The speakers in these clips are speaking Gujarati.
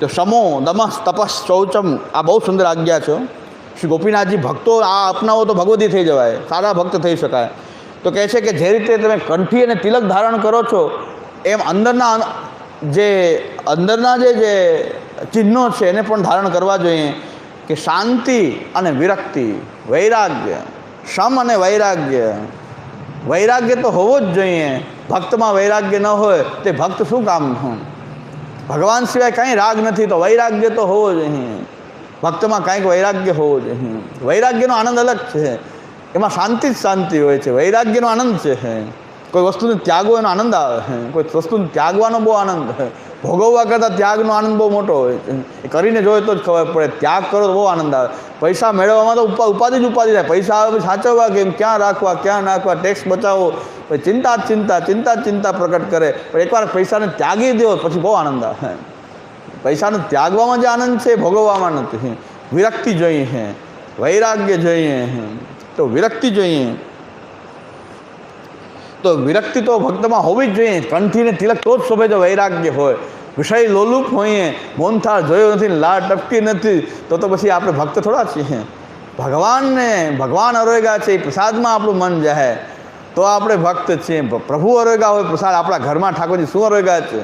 તો સમો દમસ તપસ શૌચમ. આ બહુ સુંદર આજ્ઞા છે. શ્રી ગોપીનાથજી ભક્તો, આ અપનાવો તો ભગવતી થઈ જવાય. સારા ભક્ત થઈ શકાય. તો કહે છે કે જે રીતે તમે કંઠી અને તિલક ધારણ કરો છો, એમ અંદરના જે અંદરના જે જે ચિહ્નો છે, એને પણ ધારણ કરવા જોઈએ કે શાંતિ અને વિરક્તિ, વૈરાગ્ય સમ અને વૈરાગ્ય. વૈરાગ્ય તો હોવો જ જોઈએ. ભક્તમાં વૈરાગ્ય ન હોય, તે ભક્ત શું કામનું ભગવાન સિવાય કાંઈ રાગ નથી, તો વૈરાગ્ય તો હોવો જોઈએ ભક્તમાં કાંઈક વૈરાગ્ય હોવો જોઈએ વૈરાગ્યનો આનંદ અલગ છે. એમાં શાંતિ જ શાંતિ હોય છે. વૈરાગ્યનો આનંદ છે. કોઈ વસ્તુને ત્યાગો એનો આનંદ આવે કોઈ વસ્તુને ત્યાગવાનો બહુ આનંદ ભોગવવા કરતાં ત્યાગનો આનંદ બહુ મોટો હોય એ કરીને જોઈએ તો જ ખબર પડે. ત્યાગ કરો તો બહુ આનંદ આવે. પૈસા મેળવવામાં તો ઉપા, ઉપાધિ જ ઉપાધિ થાય. પૈસા આવે સાચવવા કેમ? ક્યાં રાખવા? ક્યાં નાખવા? ટેક્સ બચાવો પછી ચિંતા ચિંતા ચિંતા ચિંતા પ્રકટ કરે. પણ એકવાર પૈસાને ત્યાગી દો પછી બહુ આનંદ આવે પૈસાને ત્યાગવામાં જે આનંદ છે ભોગવવામાં નથી. વિરક્તિ જોઈએ વૈરાગ્ય જોઈએ તો વિરક્તિ જોઈએ. તો વિરક્તિ તો ભક્તમાં હોવી જ જોઈએ. કંઠીને તિલક તો જ શોભે તો વૈરાગ્ય હોય. વિષય લોલુપ હોઈએ મોનથાળ જોયો નથી લાળ ટપકી નથી, તો તો પછી આપણે ભક્ત થોડા છીએ. ભગવાનને, ભગવાન અરોગા છે એ પ્રસાદમાં આપણું મન જાય તો આપણે ભક્ત છીએ. પ્રભુ અરોગા હોય પ્રસાદ આપણા ઘરમાં ઠાકોરજી શું અરોગા છે?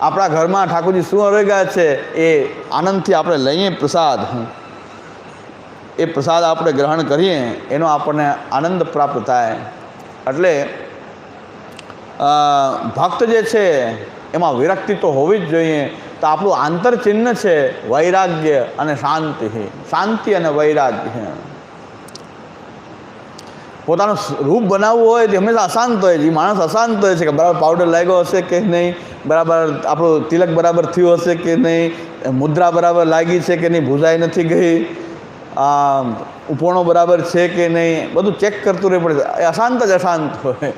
આપણા ઘરમાં ઠાકોરજી શું અરોગા છે? એ આનંદથી આપણે લઈએ પ્રસાદ. એ પ્રસાદ આપણે ગ્રહણ કરીએ, એનો આપણને આનંદ પ્રાપ્ત થાય. એટલે ભક્ત જે છે, એમાં વિરક્તિ તો હોવી જ જોઈએ, તો આપણું આંતરચિહ્ન છે વૈરાગ્ય અને શાંતિ. શાંતિ અને વૈરાગ્ય. પોતાનું રૂપ બનાવવું હોય તે હંમેશા અશાંત હોય છે. માણસ અશાંત હોય છે કે બરાબર પાવડર લાગ્યો હશે કે નહીં, બરાબર આપણું તિલક બરાબર થયું હશે કે નહીં, મુદ્રા બરાબર લાગી છે કે નહીં, ભૂજાઈ નથી ગઈ ઉપોણો બરાબર છે કે નહીં, બધું ચેક કરતું રહેવું પડે એ અશાંત જ અશાંત હોય.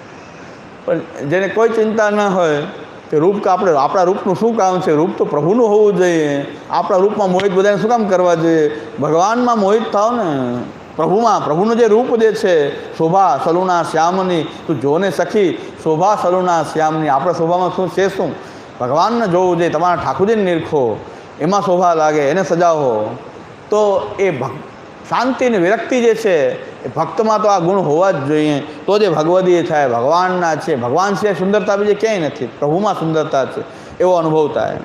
પણ જેને કોઈ ચિંતા ન હોય, કે રૂપ આપણે, આપણા રૂપનું શું કામ છે? રૂપ તો પ્રભુનું હોવું જોઈએ. આપણા રૂપમાં મોહિત બધાને શું કામ કરવા જોઈએ? ભગવાનમાં મોહિત થાવ ને. પ્રભુમાં, પ્રભુનું જે રૂપ જે છે, શોભા, સલુના, શ્યામની, તું જોને સખી, શોભા, સલુના, શ્યામની, આપણા શોભામાં શું છે શું? ભગવાનને જોવું જોઈએ. તમારા ઠાકુરજીને નિરખો. એમાં શોભા લાગે, એને સજાવો. તો એ ભક શાંતિ અને વિરક્તિ જે છે, એ ભક્તમાં તો આ ગુણ હોવા જ જોઈએ. તો જે ભગવદીય થાય, ભગવાનના છે, ભગવાન સિવાય સુંદરતા બીજે ક્યાંય નથી, પ્રભુમાં સુંદરતા છે, એવો અનુભવ થાય.